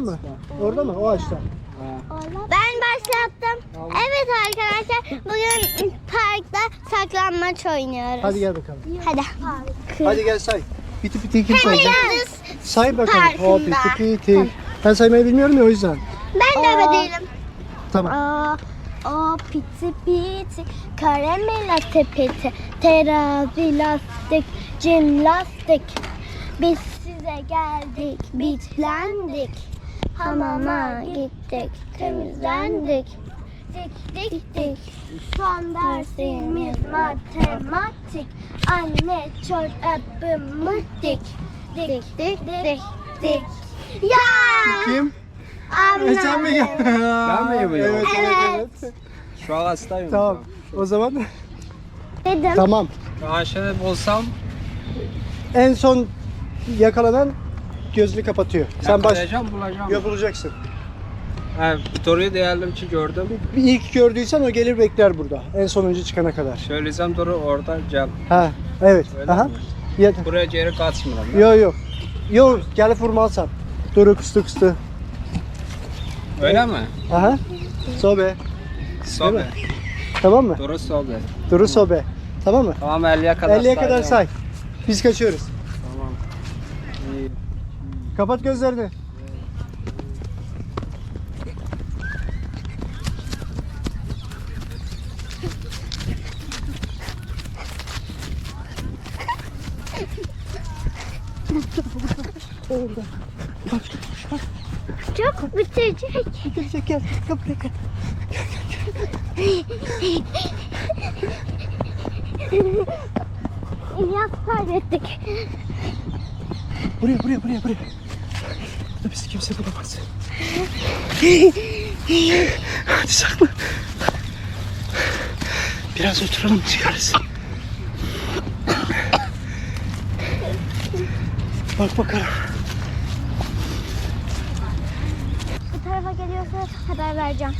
mı? Orada mı? O ağaçta. Ben başlattım. Evet arkadaşlar bugün parkta saklanmaç oynuyoruz. Hadi gel bakalım. Hadi. Hadi gel say. Piti piti kim sayacak? Say bakalım. O Parkında. piti piti. Ben saymayı bilmiyorum ya o yüzden. ben de öyle değilim. Tamam. Aa, o piti piti, karamela tepeti, terazi lastik, cim lastik. Biz size geldik, bitlendik. Hamama gittik, temizlendik. Dik dik dik. Son dersimiz matematik. Anne çorabımı dik. Dik dik dik dik. Ya! Kim? Abla. E sen mi? Ben miyim ya? Evet evet Evet. Şu an hastayım. Tamam. O zaman Dedim. tamam. Ayşe'de bulsam En son yakalanan gözünü kapatıyor. Sen baş yakalayacağım bulacağım. Yo, bulacaksın. Ha, Doru'yu diyelim ki gördüm. Bir ilk gördüysen o gelir bekler burada. En sonuncu çıkana kadar. Söyleyeceğim Doru orada gel. Ha, evet. Öyle Aha. Ya, Buraya geri kaçmıyorum. ben. yo yo. Yo gel vurmalsan. Duru kustu kustu. Öyle mi? Aha. Sobe. Sobe. Tamam mı? Doru sobe. Duru sobe. Tamam mı? Tamam 50'ye kadar 50'ye kadar say. Biz kaçıyoruz. Tamam. İyi. Kapat gözlerini. Çok bitecek. Gel gel gel. Gel buraya gel. İlyas kaybettik. Buraya buraya buraya buraya. Bizi kimse bulamaz. Hadi sakla. Biraz oturalım çıkarız. Bak bakalım. Bu tarafa geliyorsa haber vereceğim.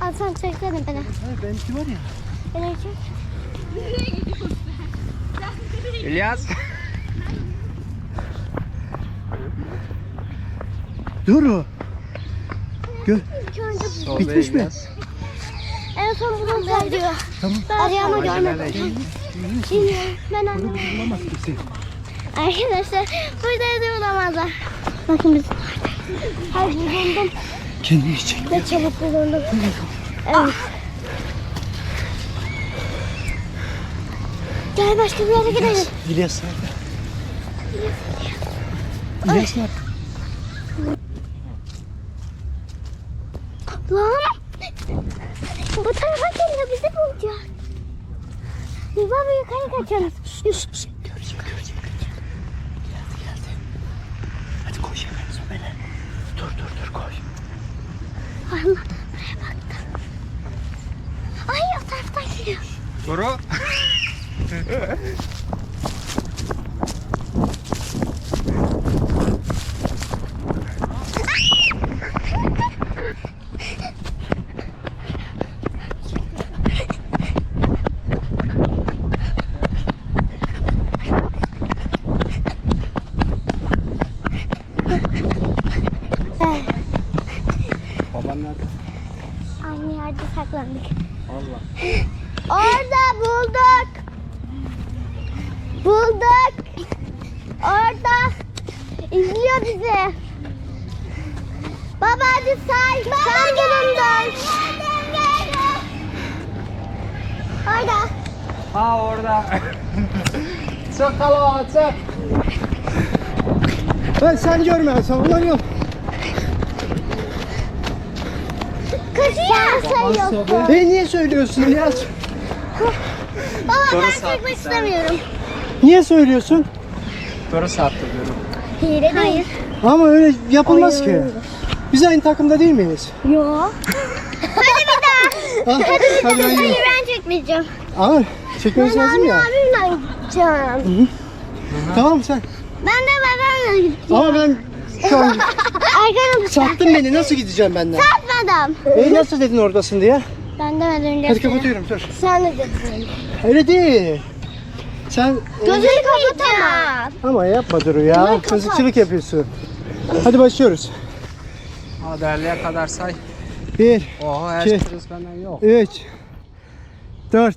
Al sen çeksene beni. Hayır benimki var ya. Beni çek. İlyas. Duru. Gö Sobe Bitmiş mi? İlyas. en son bunu veriyor. tamam. Arayama Acele görmedim. Bilmiyorum. Ben anlamadım. Bulamaz kimse. Arkadaşlar burada da bulamazlar. Bakın biz Hayır bulundum Kendini çek. ve çabuk bulundum. Evet. Gel başka bir yere gidelim. İlyas nerede? İlyas nerede? Lan! Bu tarafa geliyor bizi bulacak. Biz baba yukarı kaçalım. Görecek görecek. Geldi geldi. Hadi koş hemen Sobele. Dur dur dur koş. Allah buraya baktı. Ay o taraftan geliyor. Doru. Evet. Baban nerede? Aynı yerde saklandık. Allah. Orada bulduk. Bulduk. Orada. İzliyor bizi. Baba hadi say. Sen bulundun. Orada. Ha orada. çok kalabalık çok. Ben sen görme sen ulan yok. Kaçıyor. sayıyorsun. E niye söylüyorsun İlyas? Baba Doğru ben sattın çekmek sen. istemiyorum. Niye söylüyorsun? Doru sattı diyorum. Hile Hayır. Ama öyle yapılmaz ki. Biz aynı takımda değil miyiz? Yo. hadi bir daha. Ah, hadi yürü. ben çekmeyeceğim. Ama çekmemiz Ben lazım abi ya. abimle gideceğim. Tamam sen. Ben de babamla gideceğim. Ama ben şu an Arkanı sattın beni nasıl gideceğim benden? satmadım. E nasıl dedin oradasın diye? Ben demedim. Hadi kapatıyorum dur. Sen de dedin. Öyle değil. Sen Gözünü kapatamam. ama yapma Duru ya. Mızıkçılık yapıyorsun. Hadi başlıyoruz. Hadi 50'ye kadar say. 1, Oho her İki. şey benden yok. 3 4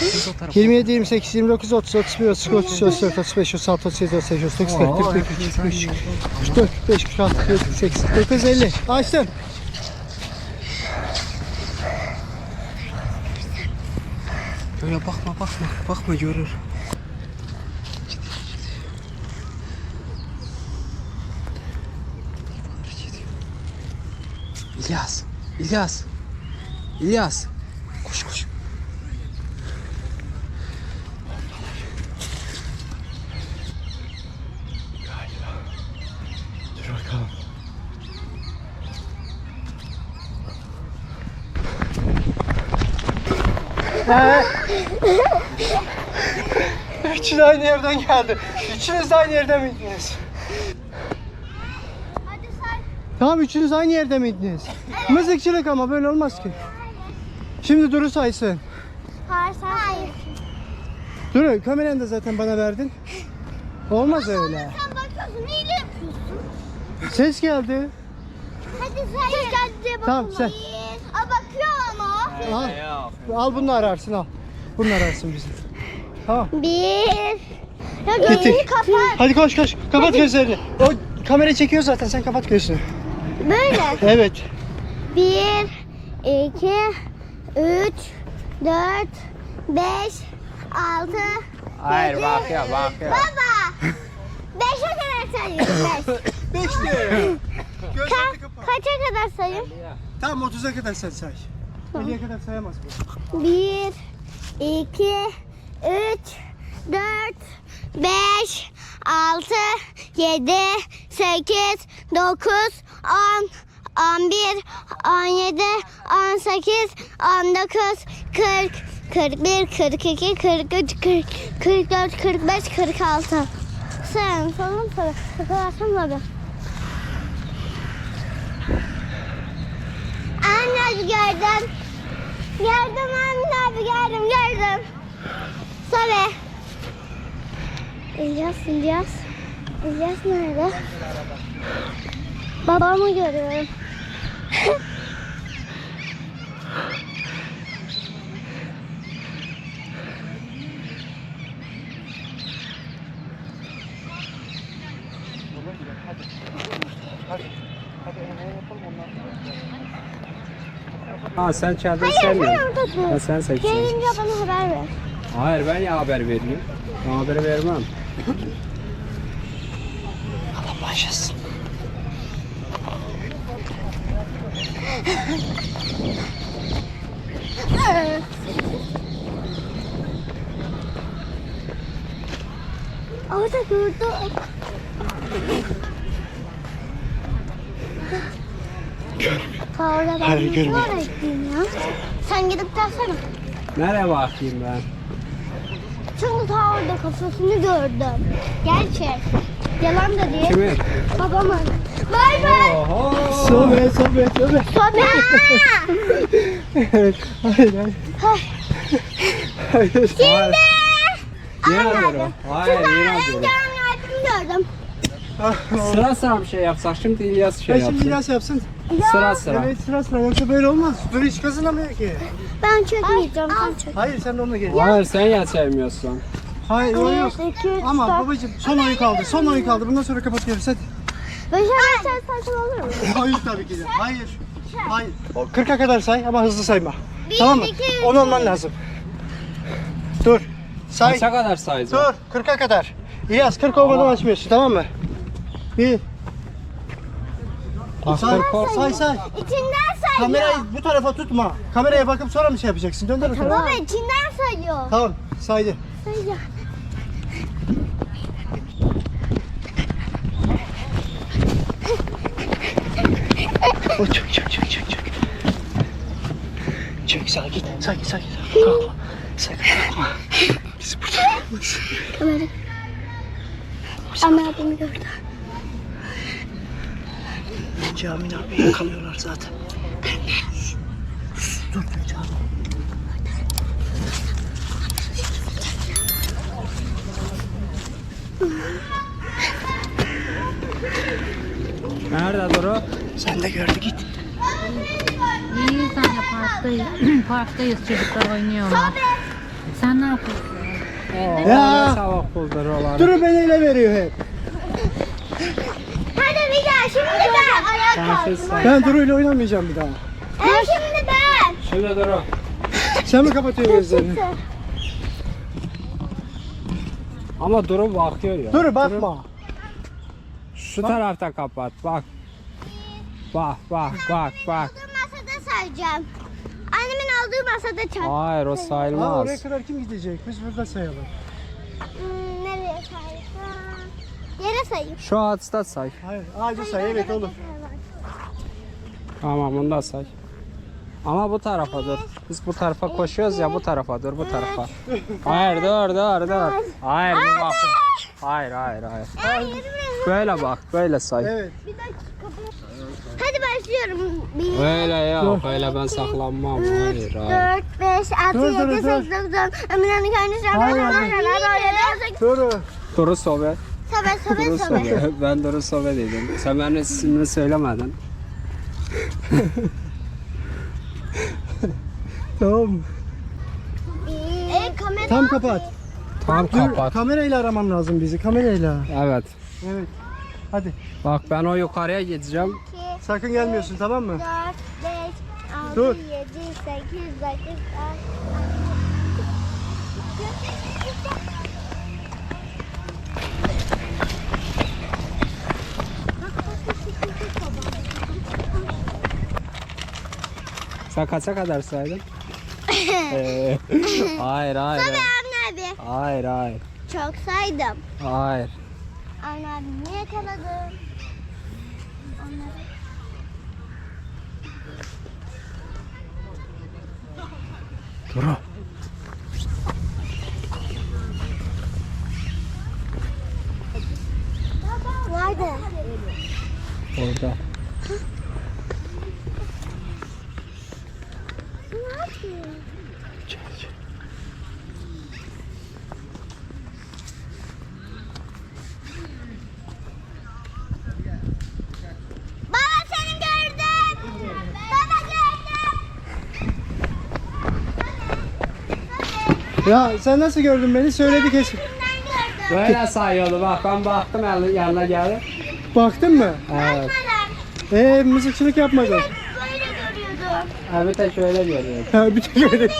27, 28, 29, 30, 31, 32, 33, 34, 35, 36, 37, 38, 39, 40, 41, 42, 43, 44, 45, 46, 47, 48, 49, 50. Açtım. Öyle bakma bakma. Bakma görür. İlyas. İlyas. İlyas. Üçü de aynı yerden geldi. Üçünüz de aynı yerden miydiniz? Hadi say. Tamam üçünüz aynı yerde miydiniz? Mızıkçılık ama böyle olmaz ki. Şimdi Duru saysın. Hayır sen Hayır. Duru kameranı da zaten bana verdin. Olmaz öyle. Sen bakıyorsun hile yapıyorsun. Ses geldi. Hadi say. Ses geldi diye Tamam, sen. Al, al bunu ararsın al. Bunu ararsın bizi. Tamam. Bir. Ya Bitti. gözünü kapat. Hadi koş koş. Kapat gözlerini. O kamera çekiyor zaten. Sen kapat gözünü. Böyle. Evet. Bir, iki, üç, dört, beş, altı, Hayır yedi. bakıyor bakıyor. Baba. Beşe kadar sayıyorum. Beş. Beş diyorum. Ka- Gözlerini kapat. kaça kadar sayayım? Tamam 30'a kadar sen say. 50'ye kadar sayamaz bu. Bir, iki, üç, dört, altı, yedi, sekiz, dokuz, on, on bir, on yedi, on sekiz, on dokuz, kırk, kırk bir, kırk iki, kırk üç, kırk, kırk dört, kırk beş, kırk altı. Sen sorun soru. Hatırlarsam abi. Anne gördüm. Gördüm Amin abi gördüm gördüm. Sobe. İlyas İlyas. İlyas nerede? Babamı görüyorum. Ha sen çadır Hayır sen sevmiyorsun. orada dur. Ha, sen seçeceksin. Gelince bana haber ver. Hayır ben ya haber veriyorum. Ben haber vermem. Başlasın. Orada durdu. Orada ben Hayır, gideyim ya? Sen gidip gelsene. Nereye bakayım ben? Çünkü ta orada kafasını gördüm. Gerçek. Yalan da değil. Kimi? Babamın. Bay bay. Oho. Sobe sobe sobe. Sobe. Evet. Hayır hayır. Hayır. Hayır. Yine alıyorum. Hayır Çünkü yine en alıyorum. gördüm gördüm. Sıra sıra bir şey yapsak şimdi İlyas şey Ben şimdi yapsın. biraz yapsın. Sıra sıra. Evet sıra sıra yoksa böyle olmaz. Böyle hiç kazanamıyor ki. Ben çekmeyeceğim. Sen çek. Hayır sen de onunla gel. Hayır sen ya sevmiyorsun. Hayır yok yok. Bir, iki, üç, Ama dört. babacığım son oyun kaldı. Son oyun kaldı. Bundan sonra kapatıyoruz hadi. Beşer beşer saçma olur mu? Hayır tabii ki de. Hayır. Hayır. O 40'a kadar say ama hızlı sayma. Bir, tamam mı? iki, üç, 10 olman lazım. Dur. Say. Kaça kadar sayacağım? Dur. 40'a kadar. İlyas 40 olmadan açmıyorsun tamam mı? Bir. Say, say say. İçinden say. Kamerayı bu tarafa tutma. Kameraya bakıp sonra mı şey yapacaksın? Döndür e, o tarafa. Baba içinden sayıyor. Tamam saydı. Sayıyor. Oh, çök çök çök çök çök. Çök sakin sakin sakin. Kalkma. Sakın kalkma. Biz burada. Kamera. Kamera beni gördü gördü. Camin abi yakalıyorlar zaten. Dur dur Camin. Nerede Duru? Sen de gördü git. İyi sen de parktayız. Parktayız çocuklar oynuyorlar. Sen ne yapıyorsun? Ya. Sabah buldur olan. Duru beni ele veriyor hep. Şimdi ben. Sensiz sen. Ben Duru ile oynamayacağım bir daha. Ben şimdi ben. Şimdi Duru. Sen mi kapatıyorsun gözlerini? Ama Duru bakıyor ya. Dur bakma. Şu tarafta kapat bak. Bak bak bak bak. Masada sayacağım. Annemin olduğu masada çal. Hayır o Aa, oraya sayılmaz. kadar kim gidecek? Biz burada sayalım. Hmm, nereye saysam? Yere sayayım. Şu ağaçta say. Hayır ağacı say evet olur. Tamam bunu da say. Ama bu tarafa dur. Biz bu tarafa koşuyoruz ya bu tarafa dur bu tarafa. Hayır dur dur dur. Hayır bu bak. Hayır hayır hayır. Böyle bak böyle say. Evet. Bir dakika. Hadi başlıyorum. Bir, Öyle yok öyle ben saklanmam. Hayır üç, hayır. dört, beş, altı, Dur, dur, yedi, dur. sekiz, dokuz, on. Ömrümün kendisi. Hayır, hayır. Duru. Duru sobe. Sobe, sobe, sobe. sobe. Ben Duru sobe dedim. Sen benim ismini söylemedin. Tamam. E, kamera. Tam kapat. Tam Dur, kapat. kamerayla araman lazım bizi. Kamerayla. Evet. Evet. Hadi. Bak ben o yukarıya gideceğim. İki, Sakın gelmiyorsun tamam mı? dört, beş, altı, Dur. yedi, sekiz, dokuz, on. Sen kaça kadar saydın? Ee, hayır hayır. Hayır. Avni abi. Hayır hayır. Çok saydım. Hayır. Avni abi niye yakaladın? Onları. Duru. Nerede? Orada. Ne yapıyor? Baba seni gördüm. Baba gördüm. Ya sen nasıl gördün beni? Söyledi kesin. Ben gördüm. Böyle sayıyordu bak ben baktım yanına, yanına geldi. Baktın mı? Evet. Ee mızıkçılık yapmadın. böyle görüyordum. Evet tek şöyle görüyor. Ha bir tek öyle. Yere,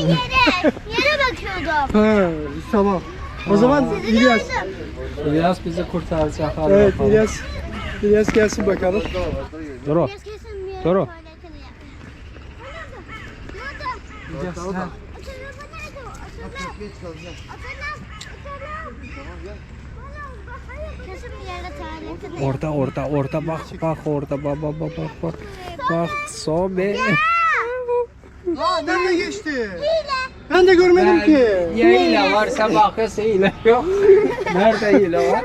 yere bakıyordum. Ha tamam. O zaman Sizi İlyas. gördüm. İlyas bizi kurtaracak. Hadi Evet bakalım. İlyas. İlyas gelsin bakalım. Biraz kesin bir yere Doğru. tuvaletini yap. İlyas. ha. Kesin bir yerde tuvaletini yap. Orada orada orada bak bak orada bak bak bak bak bak. Bak sobe. Aa nerede geçti? Ben de görmedim ki. Ya hile varsa bakıyorsa hile yok. Nerede hile var?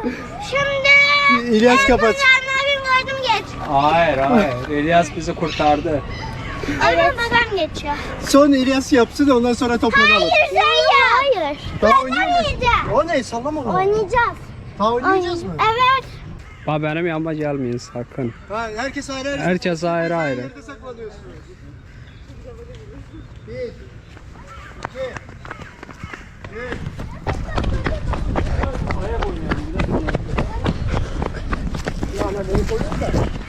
Şimdi İlyas kapat. Abim gördüm geç. Hayır hayır. İlyas bizi kurtardı. Evet. babam geçiyor. Son İlyas yapsın ondan sonra toplanalım. Hayır sen. Hayır. Daha oynuyor musun? Oynayacağız. O ne? Sallama onu. Oynayacağız. Daha oynayacağız mı? Evet. Bak benim yanıma gelmeyin sakın. Ha, herkes ayrı ayrı. Herkes ayrı ayrı. Nerede saklanıyorsunuz? Bir, iki, üç. Ayak oynayalım. bir dakika. Ya ana beni koyuyor da.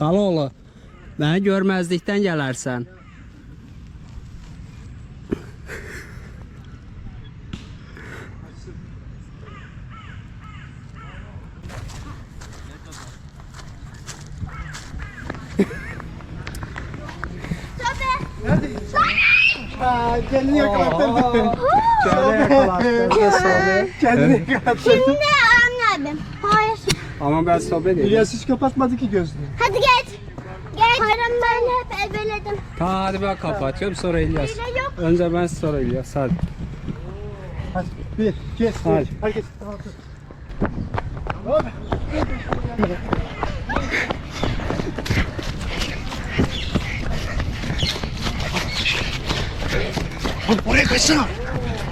Aloğlu. Beni görmezlikten gelersen. Aa, kendini yakalattın. Kendini yakalattın. Kendini yakalattın. Şimdi anne abim. Hayır. Ama ben sohbet edeyim. İlyas hiç kapatmadı ki gözünü. Hadi geç. Geç. Hayran ben hep ebeledim. Tamam hadi ben kapatıyorum sonra İlyas. Önce ben sonra İlyas hadi. Hadi bir, iki, üç. Hadi. Herkes. Oğlum oraya kaçsana.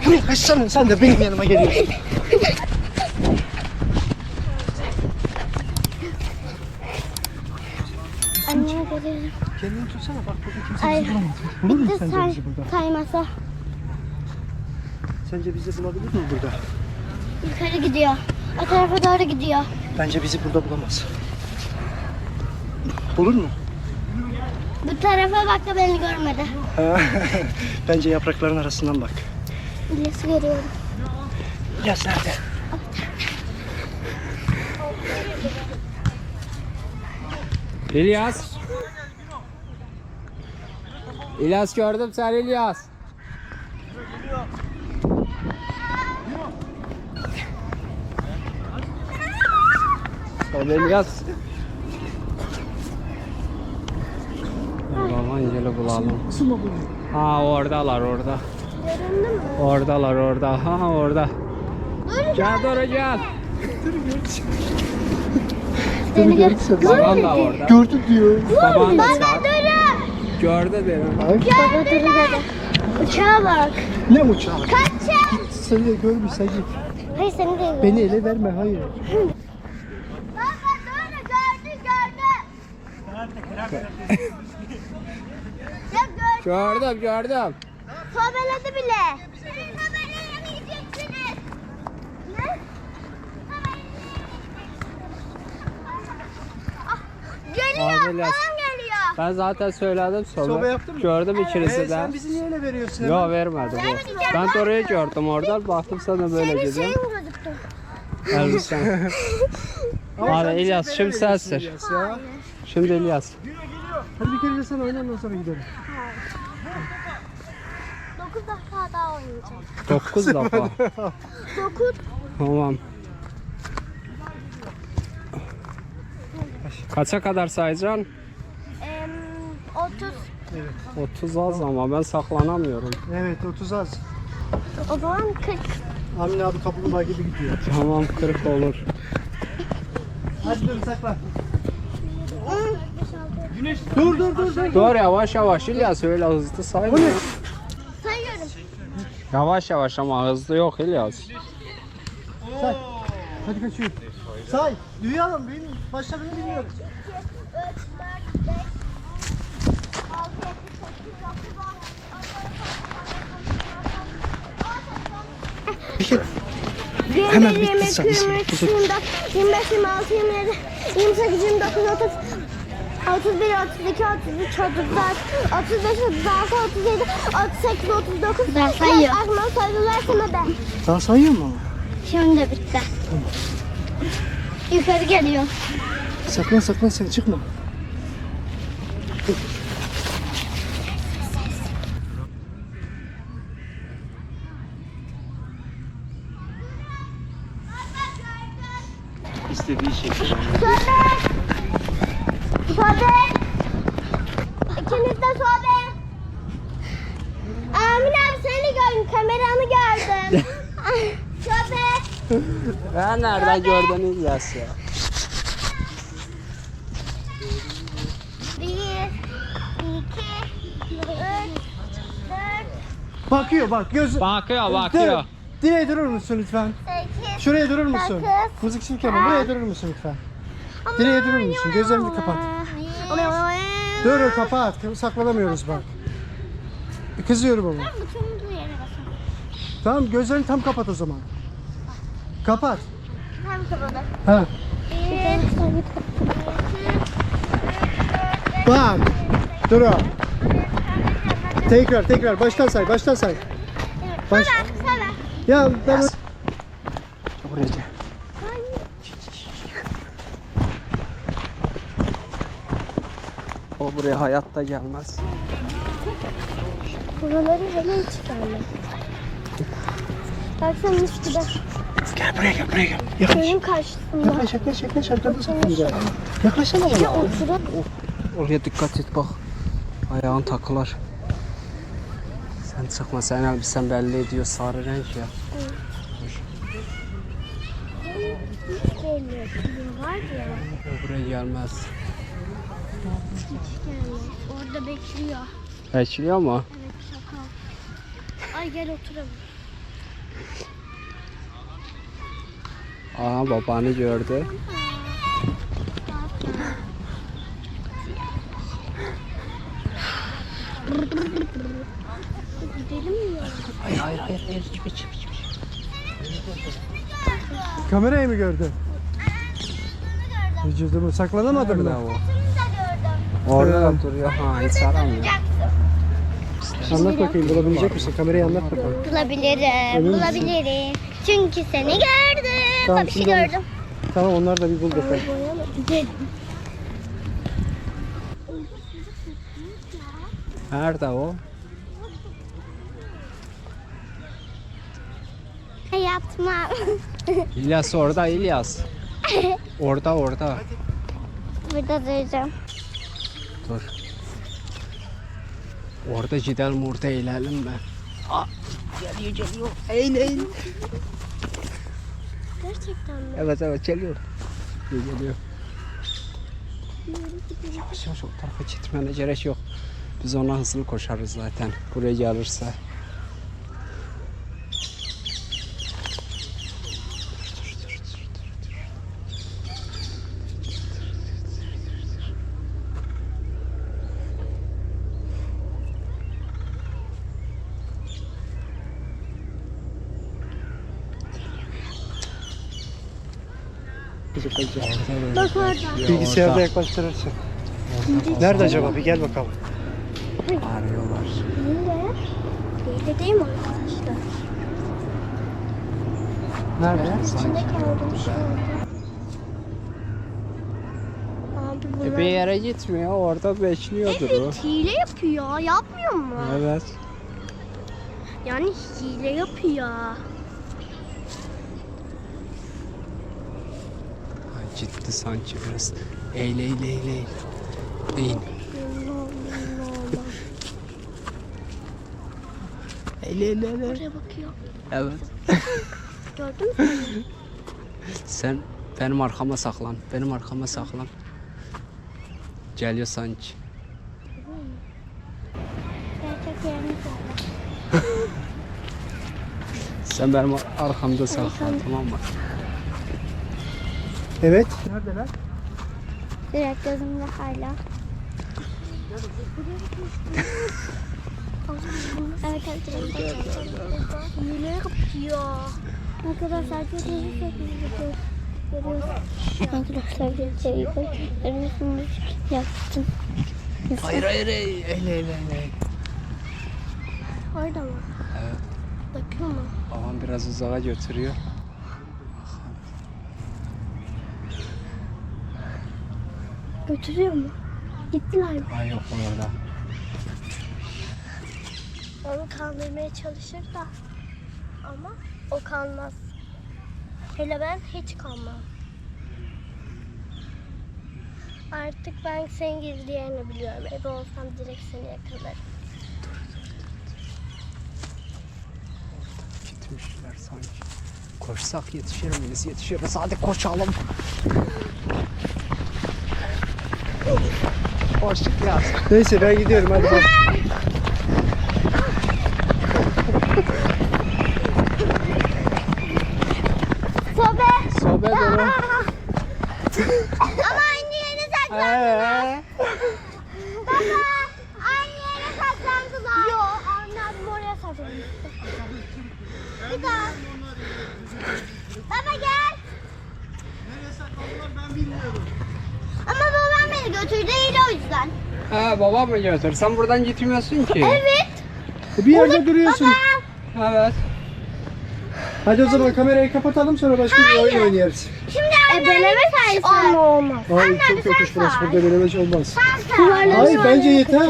Oraya kaçsana. Sen de benim yanıma geliyorsun. Kendini tutsana bak burada kimse Ay. bizi bulamaz. Bulur mu Bitti sence say, bizi burada? saymasa. Sence bizi bulabilir mi burada? Yukarı gidiyor. O tarafa doğru gidiyor. Bence bizi burada bulamaz. Olur mu? Bu tarafa bak da beni görmedi. Bence yaprakların arasından bak. İlyas'ı görüyorum. Yaz nerede? İlyas. İlyas gördüm sen İlyas. Söyle İlyas. Baban gel bulalım. Ha oradalar orada. Oradalar orada. Ha orada. Gel doğru gel. Seni gör. Baban da orada. Gördü diyor. Baban da Baba sağ. Gördü derim. Ay, dedi. Uçağa bak. ne uçağı? Kaçın. Seni de görmüş. Hayır seni de. Beni ele verme hayır. Baba doğru gördü gördü. ya gördü. Gördüm gördüm. Sobeledi bile. Siz sobeleyemeyeceksiniz. Ne? Ah, geliyor. Ben zaten söyledim sobe. Sobe yaptın mı? Gördüm ikinizi de. sen bizi niye ele veriyorsun? hemen? Yok vermedi bu. Ben de orayı gördüm oradan baktım sana böyle Senin gidiyor. şeyin gözüktü. Elbisen. Ama Hadi sen bizi İlyas, şimdi veriyorsun. İlyas ya. Şimdi İlyas. Hadi bir kere de sen oyna ondan sonra gidelim. 9 defa daha oynayacağım. 9 defa. 9. Tamam. Kaça kadar sayacaksın? 30. 30 az ama ben saklanamıyorum. Evet 30 az. O zaman 40. Amin abi kaplumbağa gibi gidiyor. Tamam 40 olur. Hadi dur saklan. Dur dur dur dur. Dur yavaş yavaş İlyas öyle hızlı sayma. Bu ne? Sayıyorum. Yavaş yavaş ama hızlı yok İlyas. Say. Hadi kaçıyor. Say. Duyalım. Benim başlarını bilmiyorum. 3, 4, 5, 6, 7, 8, 9, 10, Hemen 11, bitti 20, sen. 23, 24, 25, 26, 27, 28, 29, 30, 31, 32, 33, 34, 35, 36, 37, 38, 39. Ben sayıyorum. Aklıma sayılar sana ben. Daha sayıyor mu? Şimdi bitti. Yukarı geliyor. Saklan saklan sen çıkma. Sobe! Sobe! İkiniz de! Amin abi seni gördüm, kameranı gördüm. sobe! Ben nereden gördün İlyas ya? Bir, iki, üç, dört, Bakıyor bak göz. Bakıyor bakıyor. Direğe durur musun lütfen? sekiz, Şuraya durur musun? Dokuz. Müzik çekiyorum. Buraya durur musun lütfen? Direğe durur musun? Gözlerini kapat. Dur kapat. Saklanamıyoruz bak. Kızıyorum ama. Tamam gözlerini tam kapat o zaman. Kapat. Tam kapalı. Ha. Bak. Dur o. Tekrar tekrar baştan say baştan say. Baş. Ya ben... Buraya gel. O buraya hayatta gelmez. Buraları hele hiç gelmedi. Baksana gibi. Gel buraya gel buraya gel. Yaklaş. Köyün karşısında. Yaklaş yaklaş yaklaş arkada. Yaklaşsana bana. Oturup Oraya dikkat et bak. Ayağın takılar. Sen çıkma sen elbisen belli ediyor sarı renk ya. geliyor. Film var ya. O buraya gelmez. Orada bekliyor. Bekliyor mu? Evet şaka. Ay gel oturalım. Aa babanı gördü. Gidelim mi? Hayır hayır hayır. hayır. Hiç, hiç, hiç, hiç. Kamerayı mı gördün? Vücudumu saklanamadım Nerede da. o? Orada da duruyor. Ha hiç aramıyor. Anlat bakayım bulabilecek misin? Kamerayı anlat bakalım. Bulabilirim, Emin misin? bulabilirim. Çünkü seni gördüm. Tamam, Tabii ki şimdi onu- gördüm. Tamam onlar da bir bul bakalım. Nerede o? Yapma. İlyas orada İlyas. Orada orada. Burada duracağım. Dur. Orada gidelim orada eğlenelim mi? Aa, geliyor geliyor. Eğlen. Gerçekten mi? Evet evet geliyor. Geliyor geliyor. Yavaş yavaş o tarafa gitmene gerek yok. Biz ona hızlı koşarız zaten. Buraya gelirse. Bak orada. Bilgisayarda yaklaştırırsın. Nerede acaba? Bir gel bakalım. Arıyorlar. Nerede? Değil mi arkadaşlar? Nerede? İçinde kaldım şu anda. Abi E, bir yere gitmiyor. Orada bekliyordur o. Evet hile yapıyor. Yapmıyor mu? Evet. Yani hile yapıyor. Ciddi sanki biraz. Eyle eyle eyle. eyle. Değil. Eyle eyle eyle. Oraya bakıyor. Evet. Gördün mü? Sen benim arkama saklan. Benim arkama saklan. Geliyor sanki. Gerçek yerini söyle. Sen benim arkamda saklan tamam mı? Evet. Neredeler? Direkt gözümde hala. evet evet. Hile yapıyor. Arkadaşlar gözümü görüyoruz. Arkadaşlar gözümü görüyorsunuz. Yaptım. Hayır hayır eyle eyle eyle. Orada mı? Evet. Bakıyor mu? Babam biraz uzağa götürüyor. Götürüyor mu? Gittiler mi? Ay yok orada. Onu kandırmaya çalışır da ama o kalmaz. Hele ben hiç kalmam. Artık ben senin gizli biliyorum. Eve olsam direkt seni yakalarım. Gitmişler sanki. Koşsak yetişir miyiz? Yetişiriz. Hadi koşalım. Koştuk ya. Neyse ben gidiyorum hadi. Sobe! Sobe doğru. Ama aynı yere saklandılar. Baba! Aynı yere saklandılar. Yok anne abim oraya saklandı. Bir daha. Baba gel. Ama babam beni götürdü değil o yüzden. Ha babam mı götür? Sen buradan gitmiyorsun ki. Evet. Bir yerde duruyorsun. Evet. Hadi o zaman kamerayı kapatalım sonra başka bir oyun oynayarız. Şimdi Ebeleme sayısı. Ama olmaz. Ay çok yokuş burası. Burada denemek olmaz. Hayır Hayır bence yeter.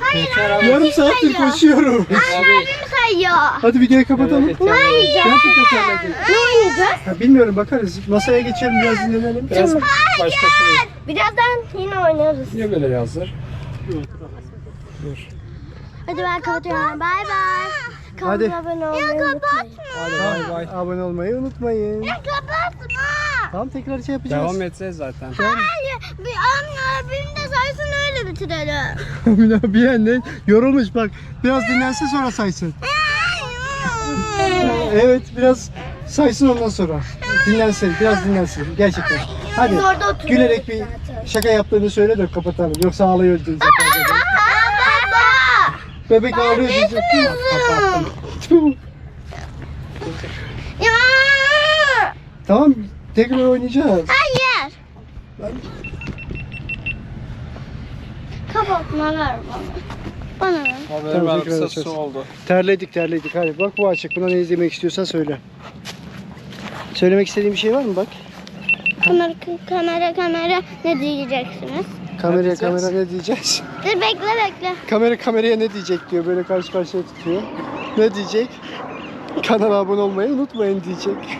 Hayır. Yarım saattir koşuyorum. Annem sayıyor. Hadi videoyu kapatalım. Ne oynayacağız? Ne oynayacağız? Bilmiyorum bakarız. Masaya geçelim biraz dinlenelim. Biraz başka şey. Birazdan yine oynarız. Niye böyle yazdır? Hadi ben kapatıyorum. Bay bay. Hadi. Kanalıma abone olmayı unutmayın. Hadi bay bay. Abone olmayı unutmayın. Kapatma. Tamam tekrar şey yapacağız. Devam edeceğiz zaten. Hayır. Bir anne benim de saysın öyle bitirelim. Amina bir yandan yorulmuş bak. Biraz dinlensin sonra saysın. Evet biraz saysın ondan sonra. Dinlensin biraz dinlensin gerçekten. Hadi gülerek bir şaka yaptığını söyle de kapatalım. Yoksa ağlıyor diyecek. Baba. Bebek ağlıyor diyecek. Kapattım. Tamam tekrar oynayacağız. Hayır. Kapatma ver bana. Bana ver. Haberim Tamam, su oldu. Terledik terledik. Hadi bak bu açık. Buna ne izlemek istiyorsan söyle. Söylemek istediğin bir şey var mı bak? Kamera kamera kamera ne diyeceksiniz? Kameraya diyeceğiz? kamera ne diyeceğiz? Dur bekle bekle. Kamera kameraya ne diyecek diyor. Böyle karşı karşıya tutuyor. Ne diyecek? Kanala abone olmayı unutmayın diyecek.